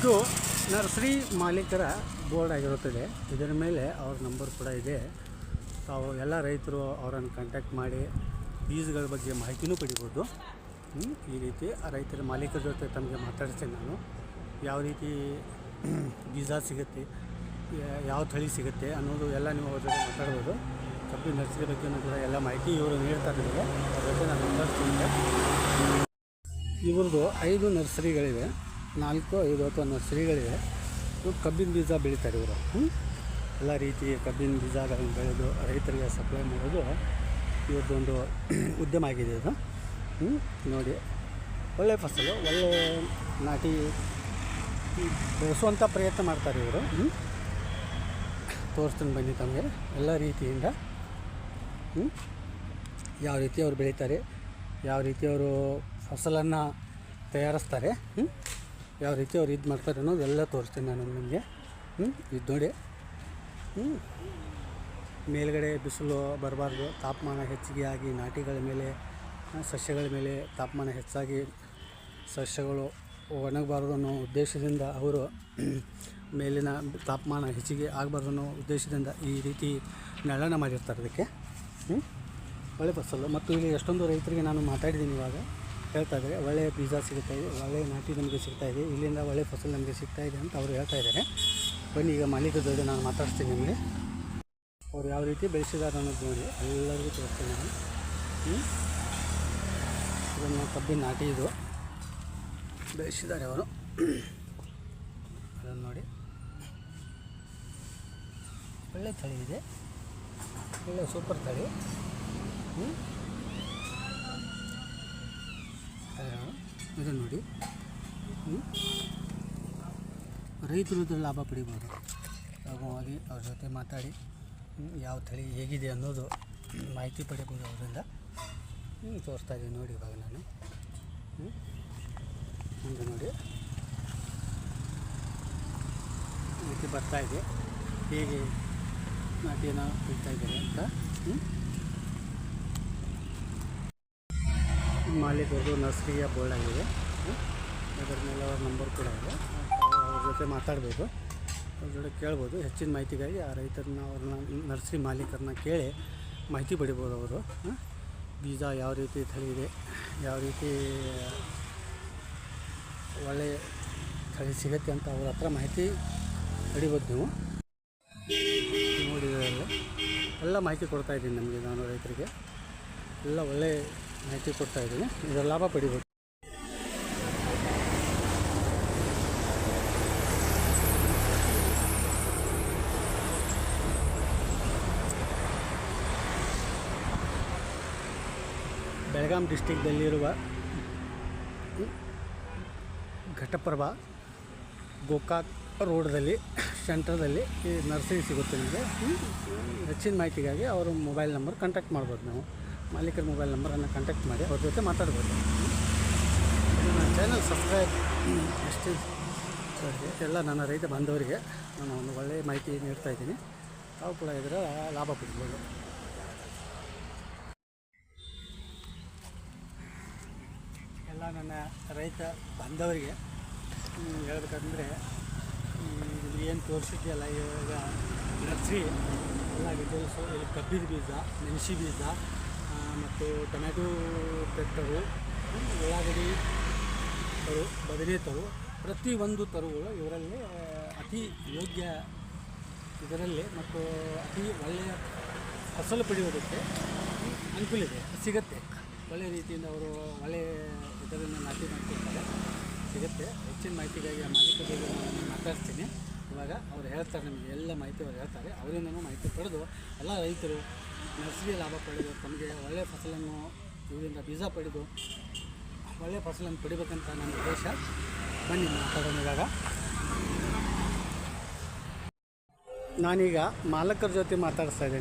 ಇದು ನರ್ಸರಿ ಮಾಲೀಕರ ಬೋರ್ಡ್ ಆಗಿರುತ್ತದೆ. ಇದರ ಮೇಲೆ ಅವ್ರ ನಂಬರ್ ಕೂಡ ಇದೆ. ತಾವು ಎಲ್ಲ ರೈತರು ಅವರನ್ನು ಕಾಂಟ್ಯಾಕ್ಟ್ ಮಾಡಿ ಬೀಜಗಳ ಬಗ್ಗೆ ಮಾಹಿತಿನೂ ಪಡಿಬೋದು? ಈ ರೀತಿ ಆ ರೈತರ ಮಾಲೀಕರ ಜೊತೆ ತಮಗೆ ಮಾತಾಡ್ತೇನೆ ನಾನು. ಯಾವ ರೀತಿ ಬೀಜ ಸಿಗುತ್ತೆ, ಯಾವ ತಳಿ ಸಿಗುತ್ತೆ ಅನ್ನೋದು ಎಲ್ಲ ನೀವು ಅವ್ರ ಜೊತೆ ಮಾತಾಡ್ಬೋದು. ಕಬ್ಬಿನ ನರ್ಸರಿ ಬಗ್ಗೆನೂ ಕೂಡ ಎಲ್ಲ ಮಾಹಿತಿ ಇವರು ನೀಡ್ತಾ ಇದ್ದಾರೆ ಅವ್ರ ಜೊತೆ ನಾನು ಮಾತಾಡ್ತೀನಿ. ಇವ್ರದ್ದು ಐದು ನರ್ಸರಿಗಳಿವೆ. ನಾಲ್ಕು, ಐದು ಅಥವಾ ನರ್ಸರಿಗಳಿವೆ ಇವ್ರು ಕಬ್ಬಿನ ಬೀಜ ಬೆಳೀತಾರೆ ಇವರು. ಎಲ್ಲ ರೀತಿಯ ಕಬ್ಬಿನ ಬೀಜಗಳನ್ನು ಬೆಳೆದು ರೈತರಿಗೆ ಸಪ್ಲೈ ಮಾಡೋದು ಇವ್ರದ್ದೊಂದು ಉದ್ಯಮ ಆಗಿದೆ ಇದು. ನೋಡಿ ಒಳ್ಳೆಯ ಫಸಲು ಒಳ್ಳೆಯ ನಾಟಿ ಬೆಳೆಸುವಂಥ ಪ್ರಯತ್ನ ಮಾಡ್ತಾರೆ ಇವರು? ತೋರಿಸ್ತೀನಿ ಬನ್ನಿ ತಮಗೆ. ಎಲ್ಲ ರೀತಿಯಿಂದ? ಯಾವ ರೀತಿ ಅವ್ರು ಬೆಳೀತಾರೆ, ಯಾವ ರೀತಿ ಅವರು ಫಸಲನ್ನು ತಯಾರಿಸ್ತಾರೆ, ಹ್ಮ್? ಯಾವ ರೀತಿ ಅವ್ರು ಇದು ಮಾಡ್ತಾರೆ ಅನ್ನೋದು ಎಲ್ಲ ತೋರಿಸ್ತೀನಿ ನಾನು ನಿಮಗೆ. ಹ್ಞೂ, ಇದು ನೋಡಿ. ಹ್ಞೂ. ಮೇಲ್ಗಡೆ ಬಿಸಿಲು ಬರಬಾರ್ದು. ತಾಪಮಾನ ಹೆಚ್ಚಿಗೆ ಆಗಿ ನಾಟಿಗಳ ಮೇಲೆ, ಸಸ್ಯಗಳ ಮೇಲೆ ತಾಪಮಾನ ಹೆಚ್ಚಾಗಿ ಸಸ್ಯಗಳು ಒಣಗಬಾರ್ದು ಅನ್ನೋ ಉದ್ದೇಶದಿಂದ ಅವರು ಮೇಲಿನ ತಾಪಮಾನ ಹೆಚ್ಚಿಗೆ ಆಗಬಾರ್ದು ಅನ್ನೋ ಉದ್ದೇಶದಿಂದ ಈ ರೀತಿ ನೆಳನ ಮಾಡಿರ್ತಾರೆ ಅದಕ್ಕೆ ಹ್ಞೂ. ಒಳ್ಳೆ ಫಸಲು. ಮತ್ತು ಇಲ್ಲಿ ಎಷ್ಟೊಂದು ರೈತರಿಗೆ ನಾನು ಮಾತಾಡಿದ್ದೀನಿ ಇವಾಗ. ಹೇಳ್ತಾ ಇದ್ದಾರೆ, ಒಳ್ಳೆಯ ಬೀಜ ಸಿಗ್ತಾ ಇದೆ, ಒಳ್ಳೆಯ ನಾಟಿ ನಮಗೆ ಸಿಗ್ತಾ ಇದೆ, ಇಲ್ಲಿಂದ ಒಳ್ಳೆಯ ಫಸಲು ನಮಗೆ ಸಿಗ್ತಾ ಇದೆ ಅಂತ ಅವರು ಹೇಳ್ತಾ ಇದ್ದಾರೆ. ಬನ್ನಿ, ಈಗ ಮಾಲೀಕರ ಜೊತೆ ನಾನು ಮಾತಾಡ್ತೀನಿ ನಿಮಗೆ. ಅವ್ರು ಯಾವ ರೀತಿ ಬೆಳೆಸಿದ್ದಾರೆ ಅನ್ನೋದು ನೋಡಿ, ಎಲ್ಲರಿಗೂ ತೋರಿಸ್ತೀನಿ ನಾನು. ಇದನ್ನು ಕಬ್ಬಿನ ನಾಟಿ ಇದು. ಬೆಳೆಸಿದ್ದಾರೆ ಅವರು. ಅದನ್ನು ನೋಡಿ. ಒಳ್ಳೆ ತಳಿ ಇದೆ. ಒಳ್ಳೆ ಸೂಪರ್ ತಳಿ. ಹ್ಞೂ ಇದು ನೋಡಿ. ಹ್ಞೂ ರೈತರು ಲಾಭ ಪಡಿಬೋದು. ಲಾಭವಾಗಿ ಅವ್ರ ಜೊತೆ ಮಾತಾಡಿ ಯಾವ ತಳಿ ಹೇಗಿದೆ ಅನ್ನೋದು ಮಾಹಿತಿ ಪಡಿಬೋದು ಅವರಿಂದ. ಹ್ಞೂ ತೋರಿಸ್ತಾ ಇದ್ದೀನಿ ನೋಡಿ ಇವಾಗ ನಾನು. ಹ್ಞೂ ಮುಂದೆ ನೋಡಿ. ಮಾಹಿತಿ ಬರ್ತಾಯಿದೆ ಹೇಗೆ ನಾಟಿನ ಬಿಡ್ತಾ ಅಂತ. ಅಂತ ಮಾಲೀಕರದು ನರ್ಸರಿಯ ಬೋರ್ಡ್ ಆಗಿದೆ. ಅದರ ಮೇಲೆ ಅವ್ರ ನಂಬರ್ ಕೂಡ ಇದೆ. ಅವ್ರ ಜೊತೆ ಮಾತಾಡ್ಬೋದು. ಅವ್ರ ಜೊತೆ ಕೇಳ್ಬೋದು. ಹೆಚ್ಚಿನ ಮಾಹಿತಿಗಾಗಿ ಆ ರೈತರನ್ನ, ಅವ್ರನ್ನ ನರ್ಸರಿ ಮಾಲೀಕರನ್ನ ಕೇಳಿ ಮಾಹಿತಿ ಪಡಿಬೋದು ಅವರು. ಬೀಜ ಯಾವ ರೀತಿ ತಳಿ ಇದೆ, ಯಾವ ರೀತಿ ಒಳ್ಳೆಯ ತಳಿ ಸಿಗುತ್ತೆ ಅಂತ ಅವ್ರ ಹತ್ರ ಮಾಹಿತಿ ಪಡಿಬೋದು ನೀವು. ನೋಡಿದ್ರಲ್ಲ ಎಲ್ಲ ಮಾಹಿತಿ ಕೊಡ್ತಾ ಇದ್ದೀನಿ ನಮಗೆ ನಾನು ರೈತರಿಗೆ. ಎಲ್ಲ ಒಳ್ಳೆ ಮಾಹಿತಿ ಕೊಡ್ತಾ ಇದ್ದೀನಿ. ಇದರ ಲಾಭ ಪಡಿಬೋದು. ಬೆಳಗಾಂ ಡಿಸ್ಟಿಕ್ದಲ್ಲಿರುವ ಘಟಪ್ರಭಾ ಗೋಕಾಕ್ ರೋಡ್ದಲ್ಲಿ ಸೆಂಟ್ರದಲ್ಲಿ ಈ ನರ್ಸರಿ ಸಿಗುತ್ತೆ ನಿಮಗೆ. ಹೆಚ್ಚಿನ ಮಾಹಿತಿಗಾಗಿ ಅವರ ಮೊಬೈಲ್ ನಂಬರ್ ಕಾಂಟ್ಯಾಕ್ಟ್ ಮಾಡ್ಬೋದು ನಾವು. ಮಾಲೀಕರ ಮೊಬೈಲ್ ನಂಬರನ್ನು ಕಾಂಟ್ಯಾಕ್ಟ್ ಮಾಡಿ ಅವ್ರ ಜೊತೆ ಮಾತಾಡ್ಬೋದು. ನನ್ನ ಚಾನಲ್ ಸಬ್ಸ್ಕ್ರೈಬ್ ಎಷ್ಟು ಎಲ್ಲ ನನ್ನ ರೈತ ಬಾಂಧವರಿಗೆ ನಾನು ಒಂದು ಒಳ್ಳೆಯ ಮಾಹಿತಿ ನೀಡ್ತಾ ಇದ್ದೀನಿ. ತಾವು ಕೂಡ ಇದರ ಲಾಭ ಪಡಿಬೋದು. ಎಲ್ಲ ನನ್ನ ರೈತ ಬಾಂಧವರಿಗೆ ಹೇಳ್ಬೇಕಂದ್ರೆ ಏನು ತೋರಿಸಿದ್ಯಲ್ಲ, ಇವಾಗ ನರ್ಸಿ ಎಲ್ಲ ಇಲ್ಲಿ ಕಬ್ಬಿನ ಬೀಜ ಮೆಣಸಿ ಬೀಜ ಮತ್ತು ಟೊಮ್ಯಾಟೊ ಪೆಟ್ಟರು ಉಳ್ಳಾಗಡ್ಡಿ ತರು, ಬದನೆ ತರು ಪ್ರತಿಯೊಂದು ತರುಗಳು ಇವರಲ್ಲಿ ಅತಿ ಯೋಗ್ಯ ಇದರಲ್ಲಿ ಮತ್ತು ಅತಿ ಒಳ್ಳೆಯ ಫಸಲು ಪಡೆಯೋದಕ್ಕೆ ಅನುಕೂಲ ಇದೆ, ಸಿಗುತ್ತೆ. ಒಳ್ಳೆಯ ರೀತಿಯಿಂದ ಅವರು ಒಳ್ಳೆಯ ಇದರಿಂದ ನಾಟಿ ಮಾಡ್ತಿರ್ತಾರೆ ಸಿಗುತ್ತೆ. ಹೆಚ್ಚಿನ ಮಾಹಿತಿಗಾಗಿ ಆ ಮಾಲೀಕರಿಗೆ ನಾನು ಮಾತಾಡ್ತೀನಿ. ಇವಾಗ ಅವ್ರು ಹೇಳ್ತಾರೆ ನಮಗೆ ಎಲ್ಲ ಮಾಹಿತಿ ಅವ್ರು ಹೇಳ್ತಾರೆ. ಅವರಿಂದನೂ ಮಾಹಿತಿ ಪಡೆದು ಎಲ್ಲ ರೈತರು ನರ್ಸರಿ ಲಾಭ ಪಡೆದು, ತಮಗೆ ಒಳ್ಳೆಯ ಫಸಲನ್ನು ಇವರಿಂದ ಬೀಜ ಪಡೆದು ಒಳ್ಳೆಯ ಫಸಲನ್ನು ಪಡಿಬೇಕಂತ ನನ್ನ ಉದ್ದೇಶ. ಬನ್ನಿ ಮಾತಾಡೋಣ ಇವಾಗ. ನಾನೀಗ ಮಾಲಕರ ಜೊತೆ ಮಾತಾಡಿಸ್ತಾ ಇದ್ದೀನಿ.